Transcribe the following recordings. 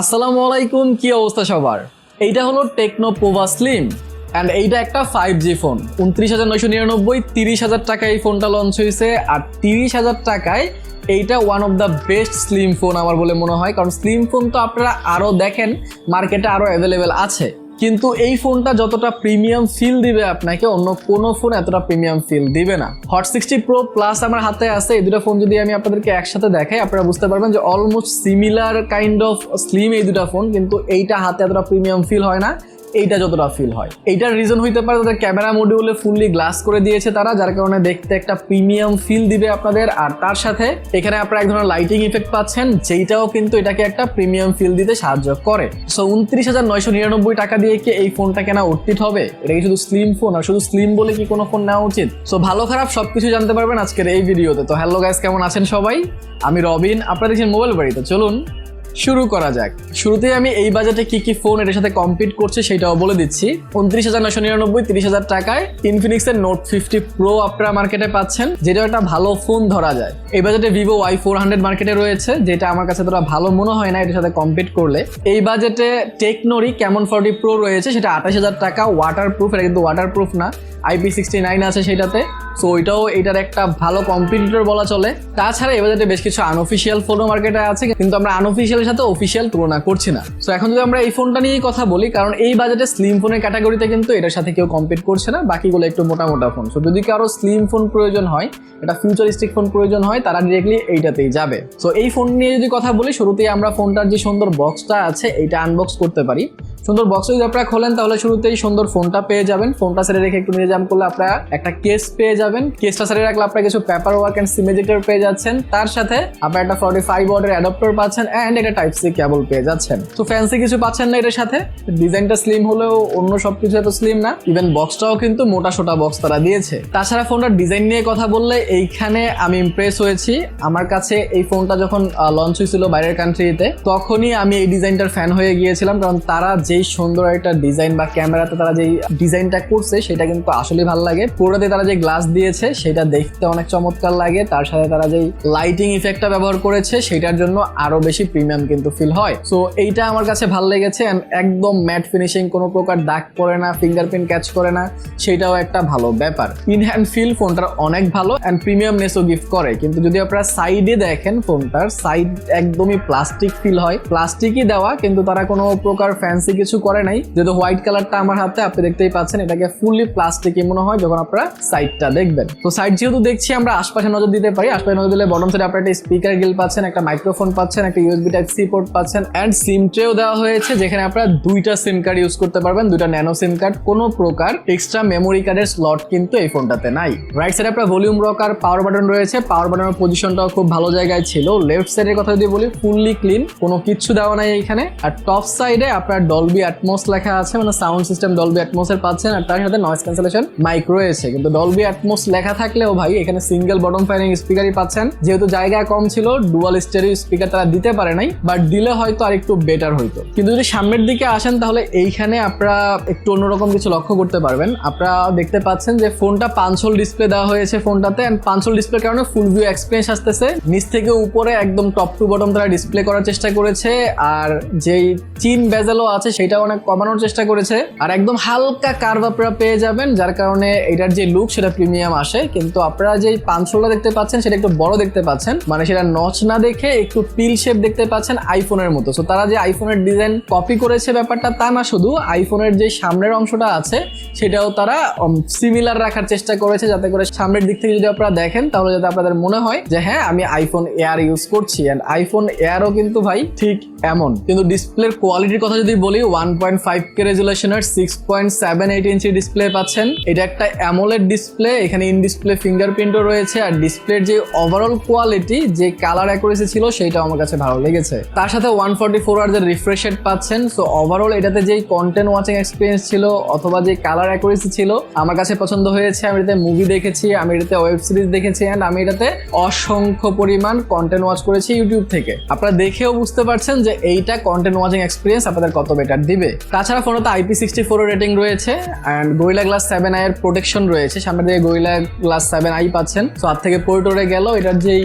আসসালামু আলাইকুম, কি অবস্থা সবার? এইটা হলো টেকনো পোভা স্লিম। অ্যান্ড এইটা একটা ফাইভ জি ফোন উনত্রিশ হাজার নয়শো নিরানব্বই, তিরিশ হাজার টাকায় এই ফোনটা লঞ্চ হয়েছে। আর তিরিশ হাজার টাকায় এইটা one of the best slim phone আমার বলে মনে হয়। কারণ স্লিম ফোন তো আপনারা আরও দেখেন মার্কেটে আরও অ্যাভেলেবেল আছে। কিন্তু এই ফোনটা যতটা প্রিমিয়াম ফিল দিবে আপনাকে, অন্য কোনো ফোন এতটা প্রিমিয়াম ফিল দিবে না। হট সিক্সটি প্রো প্লাস আমার হাতে আছে, এই দুটো ফোন যদি আমি আপনাদেরকে একসাথে দেখাই, আপনারা বুঝতে পারবেন যে almost similar kind of slim এই দুটা ফোন কিন্তু এইটা হাতে এতটা প্রিমিয়াম ফিল হয় না। এইটা যতটা ফিল হয়। এইটার রিজন হইতে পারে তাদের ক্যামেরা মডিউলে ফুললি গ্লাস করে দিয়েছে তারা, যার কারণে দেখতে একটা প্রিমিয়াম ফিল দিবে আপনাদের। আর তার সাথে এখানে আপনারা এক ধরনের লাইটিং ইফেক্ট পাচ্ছেন, যেইটাও কিন্তু এটাকে একটা প্রিমিয়াম ফিল দিতে সাহায্য করে। সো উনত্রিশ হাজার নয়শো নিরানব্বই টাকা দিয়ে কি এই ফোনটা কেনা অর্থিত হবে? এটা কি শুধু স্লিম ফোন আর শুধু স্লিম বলে কি কোনো ফোন নেওয়া উচিত? সো ভালো খারাপ সবকিছু জানতে পারবেন আজকের এই ভিডিওতে তো। হ্যালো গাইস কেমন আছেন সবাই? আমি রবিন, আপনারা দেখছেন মোবাইল বাড়িতে। চলুন শুরু করা যাক। শুরুতেই আমি এই বাজেটে কি কি ফোন এটার সাথে কম্পিট করছে সেটাও বলে দিচ্ছি। উনত্রিশ হাজার নশো নিরানব্বই, তিরিশ হাজার টাকায় ইনফিনিক্সের নোট ফিফটি প্রো আপনারা মার্কেটে পাচ্ছেন যেটা একটা ভালো ফোন ধরা যায়। এই বাজেটে ভিভো ওয়াই ফোর হান্ড্রেড মার্কেটে রয়েছে, যেটা আমার কাছে তোরা ভালো মনে হয় না এটার সাথে কম্পিট করলে। এই বাজেটে টেকনোরি কেমন ফর্টি প্রো রয়েছে, সেটা আঠাশ হাজার টাকা ওয়াটার প্রুফ এটা কিন্তু ওয়াটার প্রুফ না। আইপি সিক্সটি নাইন আছে সেটাতে সো ওইটাও এটার একটা ভালো কম্পিটিটর বলা চলে। তাছাড়া এই বাজেটে বেশ কিছু আনঅফিসিয়াল ফোনও মার্কেটে আছে, কিন্তু আমরা আনঅফিসিয়ালের সাথে অফিসিয়াল তুলনা করছি না। তো এখন যদি আমরা এই ফোনটা নিয়েই কথা বলি, কারণ এই বাজেটে স্লিম ফোনের ক্যাটাগরিতে কিন্তু এটার সাথে কেউ কম্পিট করছে না, বাকিগুলো একটু মোটা মোটা ফোন সো যদি কারও স্লিম ফোন প্রয়োজন হয়, এটা ফিউচারিস্টিক ফোন প্রয়োজন হয়, তারা ডিরেক্টলি এইটাতেই যাবে। সো এই ফোন নিয়ে যদি কথা বলি, শুরুতেই আমরা ফোনটার যে সুন্দর বক্সটা আছে, এইটা আনবক্স করতে পারি। সুন্দর বক্স যদি আপনারা খোলেন, তাহলে শুরুতেই সুন্দর ফোনটা পেয়ে যাবেন। ফোনটা সেরে রেখে একটু নিয়ে জাম করলে আপনারা একটা কেস পেয়ে যাবেন। কেসটা সেরে রাখলে আপনারা কিছু পেপার ওয়ার্ক অ্যান্ড সিমেজেক্টর পেয়ে যাচ্ছেন। তার সাথে আপনারা একটা ফর্টি ফাইভ ওয়ার্ডের অ্যাডাপ্টার পাচ্ছেন অ্যান্ড এটা টাইপ সি কেবল পেয়ে যাচ্ছেন। তো ফ্যান্সি কিছু পাচ্ছেন না এটার সাথে। ডিজাইনটা স্লিম হলেও অন্য সব কিছু এত স্লিম না। ইভেন বক্সটাও কিন্তু মোটা সোটা বক্স তারা দিয়েছে। তাছাড়া ফোনটার ডিজাইন নিয়ে কথা বললে এইখানে আমি ইমপ্রেস হয়েছি। আমার কাছে এই ফোনটা যখন লঞ্চ হয়েছিল বাইরের কান্ট্রিতে তখনই আমি এই ডিজাইনটার ফ্যান হয়ে গিয়েছিলাম। কারণ তারা যেই সুন্দর একটা ডিজাইন বা ক্যামেরাতে তারা যেই ডিজাইনটা করছে, সেটা কিন্তু আসলেই ভালো লাগে। পুরোতে তারা যে গ্লাস দিয়েছে, সেটা দেখতে অনেক চমৎকার লাগে। তার সাথে তারা যেই লাইটিং ইফেক্টটা ব্যবহার করেছে, সেটার জন্য আরও বেশি প্রিমিয়াম কিন্তু ফিল হয়। সো এইটা আমার কাছে ভালো লেগেছে একদম ম্যাট ফিনিশিং কোনো প্রকার দাগ পড়ে না ফিঙ্গারপ্রিন্ট ক্যাচ করে না, সেটাও একটা ভালো ব্যাপার। ইন হ্যান্ড ফিল ফোনটার অনেক ভালো অ্যান্ড প্রিমিয়ামনেসও গিফট করে। কিন্তু যদি আপনারা সাইডে দেখেন ফোনটার সাইড একদমই প্লাস্টিক ফিল হয়। প্লাস্টিকই দেওয়া, কিন্তু তারা কোনো প্রকার ফ্যান্সি কিছু করে নাই। যেহেতু হোয়াইট কালারটা আমার হাতে, আপনি দেখতেই পাচ্ছেন, এটাকে ফুললি প্লাস্টিকই মনে হয়, যখন আপনারা সাইডটা দেখবেন। তো সাইড যেহেতু দেখছি, আমরা আশপাশে নজর দিতে পারি। আশপাশে নজর দিলে বটম সাইডে আপনারা একটা স্পিকার গিল পাচ্ছেন, একটা মাইক্রোফোন পাচ্ছেন, একটা ইউএসবি টাইপ সি পোর্ট পাচ্ছেন অ্যান্ড সিম ট্রেও দেওয়া হয়েছে, যেখানে আপনারা দুইটা সিম কার্ড ইউজ করতে পারবেন, দুইটা ন্যানো সিম কার্ড কোনো প্রকার এক্সট্রা মেমোরি কার্ডের স্লট কিন্তু এই ফোনটাতে নাই। রাইট সাইডে আপনার ভলিউম রক আর পাওয়ার বাটন রয়েছে পাওয়ার বাটনের পজিশনটাও খুব ভালো জায়গায় ছিল। লেফট সাইডের কথা যদি বলি ফুললি ক্লিন কোনো কিচ্ছু দেওয়া নাই এখানে। আর টপ সাইডে আপনার ডলবি অ্যাটমস লেখা আছে মানে সাউন্ড সিস্টেম ডলবি অ্যাটমস এর পাচ্ছেন, আর তার সাথে নয়েজ ক্যান্সেলেশন মাইক রয়েছে। কিন্তু ডলবি অ্যাটমস লেখা থাকলেও ভাই, এখানে সিঙ্গেল বটম ফাইনিং স্পিকারই পাচ্ছেন। যেহেতু জায়গা কম ছিল ডুয়াল স্টেরিও স্পিকার তারা দিতে পারে নাই বাট দিলে হয়তো আর একটু বেটার হইতো। কিন্তু যদি সামনের দিকে আসেন, তাহলে এইখানে আপনারা একটু অন্যরকম কিছু লক্ষ্য করতে পারবেন। আপনারা দেখতে পাচ্ছেন যে ফোনটা পাঁচশোল ডিসপ্লে দেওয়া হয়েছে ফোনটাতে অ্যান্ড পাঁচশোল ডিসপ্লের কারণে ফুল ভিউ এক্সপিরিয়েন্স আসতেছে। নিচ থেকে উপরে একদম টপ টু বটম তারা ডিসপ্লে করার চেষ্টা করেছে, আর যেই চিন বেজেলও আছে সেটা অনেক কমানোর চেষ্টা করেছে। আর একদম হালকা কার্ভ আপনারা পেয়ে যাবেন, যার কারণে এটার যে লুক সেটা প্রিমিয়াম আসে। কিন্তু আপনারা যে পাঁচশোলটা দেখতে পাচ্ছেন, সেটা একটু বড় দেখতে পাচ্ছেন। মানে সেটা নচ না দেখে একটু পিল শেপ দেখতে পাচ্ছেন আইফোনের মতো। সো তারা যে আইফোনের ডিজাইন কপি করেছে ব্যাপারটা, তা না শুধু আইফোনের যে সামনের অংশটা আছে, সেটাও তারা সিমিলার রাখার চেষ্টা করেছে যাতে করে সামনের দিক থেকে যদি আপনারা দেখেন, তাহলে যাতে আপনাদের মনে হয় যে হ্যাঁ আমি আইফোন এয়ার ইউজ করছি। অ্যান্ড আইফোন এয়ারও কিন্তু ভাই ঠিক এমন। কিন্তু ডিসপ্লের কোয়ালিটির কথা যদি বলি ওয়ান পয়েন্ট ফাইভ কে রেজুলেশনের six point seven eight inch display পাচ্ছেন। এটা একটা অ্যামোলেড ডিসপ্লে এখানে ইন ডিসপ্লে ফিঙ্গারপ্রিন্টও রয়েছে। আর ডিসপ্লের যে ওভারঅল কোয়ালিটি যে কালার অ্যাকুরেসি ছিল, সেটাও আমার কাছে ভালো লেগেছে। তার সাথে ওয়ান ফর্টি ফোর আর যে রিফ্রেশ রেট পাচ্ছেন। সো ওভারঅল এটাতে যেই কন্টেন্ট ওয়াচিং এক্সপিরিয়েন্স ছিল, অথবা যে কালার অ্যাকুরেসি ছিল, আমার কাছে পছন্দ হয়েছে। আমি এটাতে মুভি দেখেছি, আমি এটাতে ওয়েব সিরিজ দেখেছি অ্যান্ড আমি এটাতে অসংখ্য পরিমাণ কন্টেন্ট ওয়াচ করেছি ইউটিউব থেকে। আপনারা দেখেও বুঝতে পারছেন যে এইটা কন্টেন্ট ওয়াচিং এক্সপিরিয়েন্স আপনাদের কত বেটার ব্যাট দিবে। তাছাড়া ফোনতে আইপি সিক্সটি ফোর রেটিং রয়েছে and Gorilla glass seven i এর প্রোটেকশন রয়েছে। সামনে দিকে গোরিলা গ্লাস সেভেন আই পাচ্ছেন। তো হাত থেকে পোর্টরে গেল। এটার যেই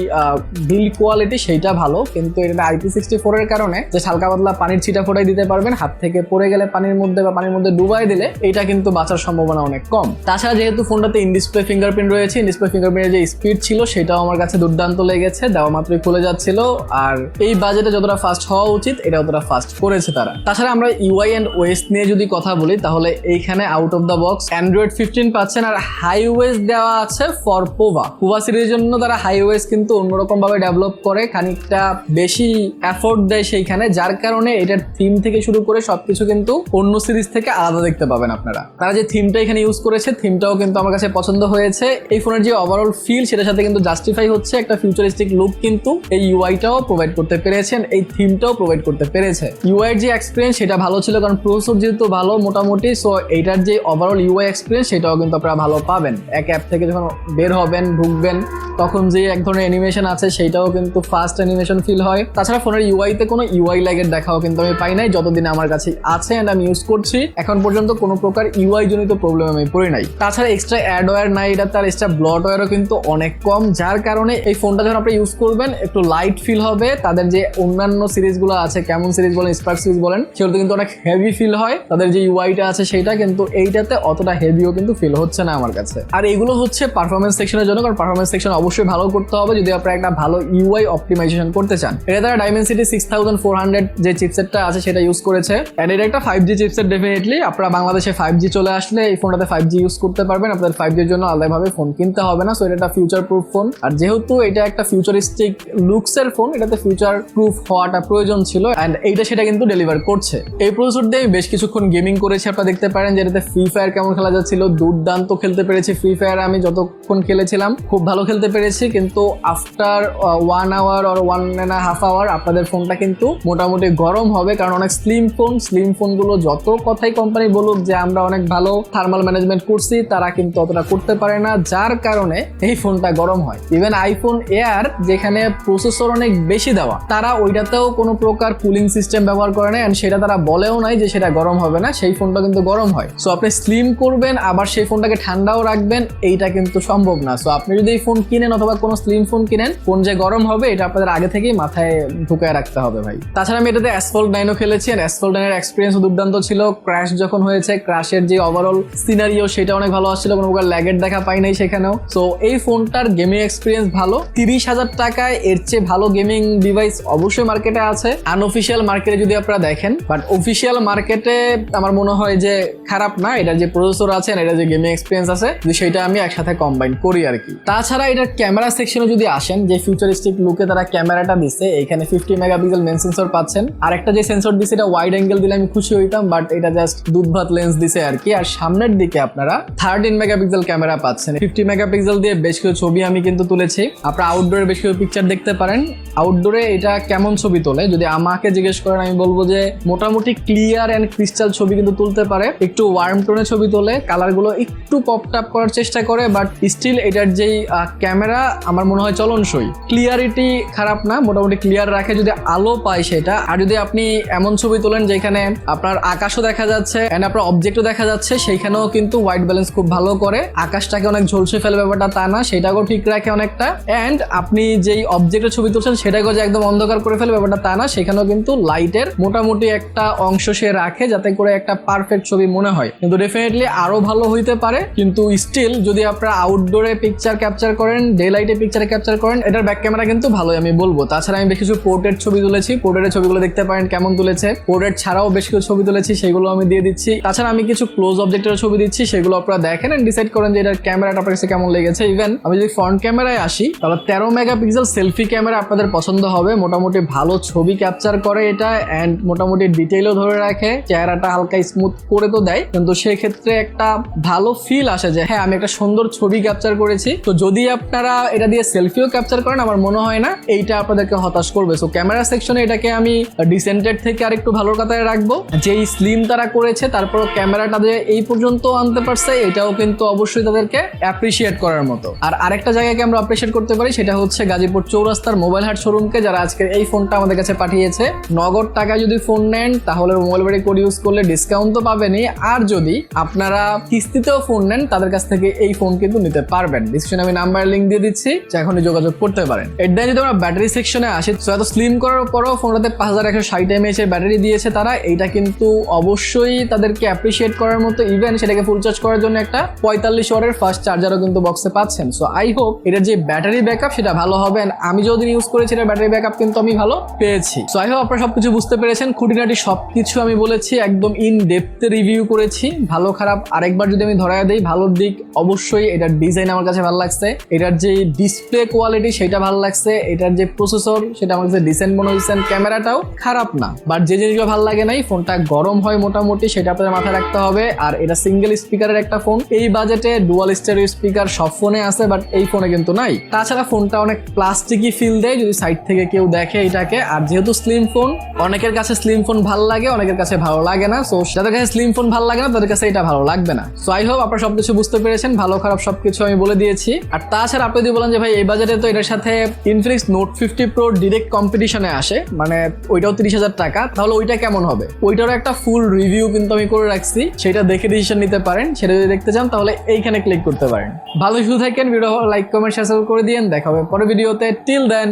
বিল কোয়ালিটি সেইটা ভালো। কিন্তু এটা আইপি সিক্সটি ফোর এর কারণে যে হালকা পাতলা পানির ছিটা ফোটাই দিতে পারবেন। হাত থেকে পড়ে গেলে পানির মধ্যে বা পানির মধ্যে ডুবাই দিলে এটা কিন্তু বাঁচার সম্ভাবনা অনেক কম। তাছাড়া যেহেতু ফোনটাতে ইন ডিসপ্লে ফিঙ্গারপ্রিন্ট রয়েছে ইন ডিসপ্লে ফিঙ্গারপ্রিন্টের যে স্পিড ছিল সেটাও আমার কাছে দুর্দান্ত লেগেছে। দেওয়া মাত্রই খুলে যাচ্ছিল। আর এই বাজেটে যতটা ফাস্ট হওয়া উচিত এটা অতটা ফাস্ট করেছে তারা। তাছাড়া আমরা ইউআই অ্যান্ড ওয়েস নিয়ে যদি কথা বলি, তাহলে এইখানে out of the box Android fifteen পাচ্ছেন আর হাইওয়েস দেওয়া আছে ফর পোভা পোভা সিরিজের জন্য তারা হাইওয়েস কিন্তু অন্যরকম ভাবে ডেভেলপ করে, খানিকটা বেশি এফোর্ট দেয় সেইখানে, যার কারণে এটার থিম থেকে শুরু করে সবকিছু কিন্তু অন্য সিরিজ থেকে আলাদা দেখতে পাবেন আপনারা। তারা যে থিমটা এখানে ইউজ করেছে থিমটাও কিন্তু আমার কাছে পছন্দ হয়েছে। এই ফোনের যে ওভারঅল ফিল সেটার সাথে কিন্তু জাস্টিফাই হচ্ছে একটা ফিউচারিস্টিক লুক কিন্তু এই ইউআইটাও প্রোভাইড করতে পেরেছেন, এই থিমটাও প্রোভাইড করতে পেরেছে। ইউআইয়ের যে এক্সপিরিয়েন্স সেটা ভালো ছিল, কারণ প্রসেসর যেহেতু ভালো মোটামুটি সো এইটার যে ওভারঅল ইউআই এক্সপিরিয়েন্স সেটাও কিন্তু আপনারা ভালো পাবেন। এক অ্যাপ থেকে যখন বের হবেন, ঢুকবেন, তখন যে এক ধরনের অ্যানিমেশন আছে সেটাও কিন্তু ফাস্ট অ্যানিমেশন ফিল হয়। তাছাড়া ফোনের ইউআইতে কোনো ইউআই ল্যাগের দেখাও কিন্তু আমি পাই নাই, যতদিন আমার কাছে আছে অ্যান্ড আমি ইউজ করছি। এখন পর্যন্ত কোনো প্রকার ইউআই জনিত প্রবলেম আমি পড়ি নাই। তাছাড়া এক্সট্রা অ্যাডওয়্যার নাই, এটা তার এক্সট্রা ব্লটওয়্যারও কিন্তু অনেক কম, যার কারণে এই ফোনটা যখন আপনি ইউজ করবেন, একটু লাইট ফিল হবে। তাদের যে অন্যান্য সিরিজগুলো আছে, কেমন সিরিজ বলেন স্পার্ক সিরিজ বলেন সেগুলো কিন্তু অনেক হেভি ফিল হয়। তাদের যে ইউআইটা আছে সেইটা কিন্তু এইটাতে অতটা হেভিও কিন্তু ফিল হচ্ছে না আমার কাছে। আর এগুলো হচ্ছে পারফরমেন্স সেকশনের জন্য, কারণ পারফরমেন্স সেকশন অবশ্যই ভালো করতে হবে যদি আপনারা একটা ভালো ইউআই অপটিমাইজেশন করতে চান। এটা তারা Dimensity six thousand four hundred যে চিপসেটটা আছে সেটা ইউজ করেছে। অ্যান্ড এটা একটা ফাইভ জি চিপসেট ডেফিনেটলি আপনারা বাংলাদেশে ফাইভ জি চলে আসলে এই ফোনটাতে ফাইভ জি ইউজ করতে পারবেন। আপনাদের ফাইভ জির জন্য আলাদাভাবে ফোন কিনতে হবে না। সো এটা একটা ফিউচার প্রুফ ফোন আর যেহেতু এটা একটা ফিউচারিস্টিক লুকসের ফোন এটাতে ফিউচার প্রুফ হওয়াটা প্রয়োজন ছিল। অ্যান্ড এইটা সেটা কিন্তু ডেলিভার করছে। এই প্রসেসর দিয়ে বেশ কিছুক্ষণ গেমিং করেছি। আপনারা দেখতে পারেন যে এটাতে ফ্রি ফায়ার কেমন খেলা যাচ্ছিল। দুর্দান্ত খেলতে পেরেছি ফ্রি ফায়ার আমি যতক্ষণ খেলেছিলাম, খুব ভালো খেলতে পেরেছি। কিন্তু after one hour or one and half hour আপনাদের ফোনটা কিন্তু মোটামুটি গরম হবে। কারণ অনেক স্লিম ফোন স্লিম ফোনগুলো যত কথাই কোম্পানি বলুক যে আমরা অনেক ভালো থার্মাল ম্যানেজমেন্ট করছি, তারা কিন্তু অতটা করতে পারে না। যার কারণে এই ফোনটা গরম হয়। ইভেন আইফোন এয়ার যেখানে প্রসেসর অনেক বেশি দেওয়া, তারা ওইটাতেও কোনো প্রকার কুলিং সিস্টেম ব্যবহার করে না। অ্যান্ড সেটা তারা বলেও নাই যে সেটা গরম হবে না, সেই ফোনটা কিন্তু গরম হয়। সো আপনি স্লিম করবেন, আবার সেই ফোনটাকে ঠান্ডাও রাখবেন, এইটা কিন্তু সম্ভব না। সো আপনি যদি এই ফোন কিনেন অথবা কোনো স্লিম ফোন কিনেন, ফোন যে গরম হবে, এটা আপনাদের আগে থেকেই মাথায় ঢুকায় রাখতে হবে ভাই। তাছাড়া আমি এটাতে অ্যাসফল্ট নাইনও খেলেছি অ্যাসফল্ট নাইনের এক্সপিরিয়েন্স দুর্দান্ত ছিল। ক্র্যাশ যখন হয়েছে ক্র্যাশের যে ওভারঅল সিনারিও সেটা অনেক ভালো আসছিল, কোনো প্রকার ল্যাগের দেখা পাই নাই সেখানেও। সো এই ফোনটার গেমিং এক্সপিরিয়েন্স ভালো। তিরিশ হাজার টাকায় এর চেয়ে ভালো গেমিং ডিভাইস অবশ্যই মার্কেটে আছে। আনঅফিসিয়াল মার্কেটে যদি আপনারা দেখেন বাট অফিসিয়াল মার্কেটে আমার মনে হয় যে খারাপ না, এটার যে প্রসেসর আছে এটার যে গেমিং এক্সপিরিয়েন্স আছে সেটা আমি একসাথে কম্বাইন করি আর কি। তাছাড়া এটার ক্যামেরা সেকশনে যদি আসেন, যে ফিউচারিস্টিক লুকে তারা ক্যামেরাটা দিছে, এখানে ফিফটি মেগাপিক্সেল মেন সেন্সর পাচ্ছেন। আর একটা যে সেন্সর দিছে, এটা ওয়াইড অ্যাঙ্গেল দিলে আমি খুশি হইতাম বাট এটা জাস্ট দুধ ভাত লেন্স দিছে আর কি। আর সামনের দিকে আপনারা থার্টিন মেগাপিক্সেল ক্যামেরা পাচ্ছেন। ফিফটি মেগাপিক্সেল দিয়ে বেশ কিছু ছবি আমি কিন্তু তুলেছি। আপনারা আউটডোরে বেশ কিছু পিকচার দেখতে পারেন। আউটডোরে এটা কেমন ছবি তোলে? যদি আমাকে জিজ্ঞেস করেন, আমি বলব যে মোটামুটি ক্লিয়ার অ্যান্ড ক্রিস্টাল ছবি কিন্তু তুলতে পারে। একটু ওয়ার্ম টোনে ছবি তোলে কালারগুলো একটু পপ টাপ করার চেষ্টা করে বাট স্টিল এটার যেই ক্যামেরা আমার মনে হয় চলনসই ক্লিয়ারিটি খারাপ না, মোটামুটি ক্লিয়ার রাখে যদি আলো পায় সেটা। আর যদি আপনি এমন ছবি তোলেন যেখানে আপনার আকাশও দেখা যাচ্ছে অ্যান্ড আপনার অবজেক্টও দেখা যাচ্ছে, সেইখানেও কিন্তু হোয়াইট ব্যালেন্স খুব ভালো করে। আকাশটাকে অনেক ঝলসে ফেলে ব্যাপারটা তা না, সেটাকেও ঠিক রাখে অনেকটা। অ্যান্ড আপনি যেই অবজেক্টের ছবি তুলছেন, সেটাকেও যে একদম অন্ধকার করে ফেলে ব্যাপারটা তা না, সেখানেও কিন্তু লাইটের মোটামুটি একটা অংশ সে রাখে যাতে করে একটা পারফেক্ট ছবি মনে হয়। কিন্তু ডেফিনেটলি আরও ভালো হইতে পারে, কিন্তু স্টিল যদি আপনারা আউটডোরে পিকচার ক্যাপচার করেন ডে লাইটে পিকচার ক্যাপচার করেন, এটার ব্যাক ক্যামেরা কিন্তু ভালোই আমি বলব। তাছাড়া আমি বেশ কিছু পোর্টের ছবি তুলেছি পোর্টের ছবিগুলো দেখতে পারেন, কেমন তুলেছে। পোর্টের ছাড়াও বেশ কিছু ছবি তুলেছি, সেগুলো আমি দিয়ে দিচ্ছি। তাছাড়া আমি কিছু ক্লোজ অবজেক্টের ছবি দিচ্ছি, সেগুলো আপনারা দেখেন এন্ড ডিসাইড করেন যে এটার ক্যামেরাটা আপনার কাছে কেমন লেগেছে। ইভেন আমি যদি ফ্রন্ট ক্যামেরায় আসি, তাহলে তেরো মেগাপিক্সেল সেলফি ক্যামেরা আপনাদের পছন্দ হবে। মোটামুটি ভালো ছবি ক্যাপচার করে এটা অ্যান্ড মোটামুটি ডিটেইলও ধরে রাখে, চেহারাটা হালকা স্মুথ করে তো দেয়, কিন্তু সেক্ষেত্রে একটা ভালো ফিল আসে যে হ্যাঁ আমি একটা সুন্দর ছবি ক্যাপচার করেছি। তো যদি আপনারা এটা দিয়ে সেলফিও ক্যাপচার করেন, আমার মনে হয় না এইটা আপনাদেরকে হতাশ করবে। সো ক্যামেরা সেকশনে এটাকে আমি ডিসেন্টেড থেকে আরেকটু ভালো কাতায় রাখব। যেই স্লিম তারা করেছে তারপর ক্যামেরাটা যে এই পর্যন্ত আনতে পারছে, এটাও কিন্তু অবশ্যই তাদেরকে অ্যাপ্রিসিয়েট করার মতো। আর আরেকটা জায়গাকে আমরা অ্যাপ্রিসিয়েট করতে পারি, সেটা হচ্ছে গাজীপুর চৌরাস্তার মোবাইল হাট শোরুমকে যারা আজকে এই ফোনটা আমাদের কাছে পাঠিয়েছে। নগদ টাকা যদি ফোন নেন, তাহলে মোবাইল বাড়ি কোড ইউজ করলে ডিসকাউন্ট তো পাবেনই। আর যদি আপনারা কিস্তিতেও ফোন নেন, তাদের কাছ থেকে এই ফোন কিন্তু নিতে পারবেন। ডিসক্রিপশনে আমি নাম্বার লিঙ্ক দিয়ে দিচ্ছি, যা এখনই যোগাযোগ করতে পারেন। এটা যদি আমরা ব্যাটারি সেকশনে আসি, তো এত স্লিম করার পরও ফোনটাতে পাঁচ হাজার একশো ষাট এমএএচ এর ব্যাটারি দিয়েছে তারা। এইটা কিন্তু অবশ্যই তাদেরকে অ্যাপ্রিসিয়েট করার মতো। ইভেন সেটাকে ফুল চার্জ করার জন্য একটা পঁয়তাল্লিশ ওয়ারের ফার্স্ট চার্জারও কিন্তু বক্সে পাচ্ছেন। সো আই হোপ এটার যে ব্যাটারি ব্যাকআপ সেটা ভালো হবে। আমি যতদিন ইউজ করেছি, এটার ব্যাটারি ব্যাকআপ কিন্তু আমি ভালো পেয়েছি। সো আই হোপ আপনারা সবকিছু বুঝতে পেরেছেন। খুঁটিনাটি সবকিছু আমি বলেছি, একদম ইন ডেপথে রিভিউ করেছি। ভালো, খারাপ আরেকবার যদি আমি ধরায় দিই, ভালোর দিক অবশ্যই এটার ডিজাইন আমার কাছে ভালো লাগছে। এটার যে ডিসপ্লে কোয়ালিটি সেটা ভালো লাগছে। এটার যে প্রসেসর সেটা আমার কাছে ডিসেন্ট মনে হয়েছে। ক্যামেরাটাও খারাপ না। বাট যে জিনিসগুলো ভালো লাগে নাই, ফোনটা গরম হয় মোটামুটি, সেটা আপনাদের মাথায় রাখতে হবে। আর এটা সিঙ্গেল স্পিকারের একটা ফোন এই বাজেটে ডুয়াল স্টেরিও স্পিকার সব ফোনে আছে বাট এই ফোনে কিন্তু নাই। তাছাড়া ফোনটা অনেক প্লাস্টিকই ফিল দেয়, যদি সাইড থেকে কেউ দেখে এটাকে। আর যেহেতু স্লিম ফোন অনেকের কাছে স্লিম ফোন ভালো লাগে, অনেকের কাছে ভালো লাগে না। সো যাদের কাছে স্লিম ফোন ভালো লাগে না, তাদের কাছে এটা ভালো লাগবে না। সো আই হোপ আপনারা সবকিছু বুঝতে পেরেছেন, ভালো খারাপ সবকিছু আমি বলে দিয়েছি। আর তাছাড়া আপনি যদি বলেন যে, ভাই, এই বাজেটে তো এটার সাথে Infinix Note fifty Pro direct কম্পিটিশনে আসে মানে ওইটাও তিরিশ হাজার টাকা, তাহলে ওইটা কেমন হবে? ওইটারও একটা ফুল রিভিউ কিন্তু আমি করে রাখছি। সেটা দেখে ডিসিশন নিতে পারেন। সেটা যদি দেখতে চান, তাহলে এইখানে ক্লিক করতে পারেন। ভালো শুধু থাকেন ভিডিও লাইক কমেন্ট শেয়ার করে দিয়েন। দেখা হবে পরের ভিডিওতে টিল দেন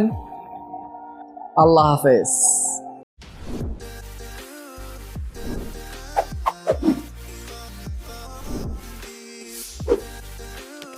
আল্লাহ হাফেজ।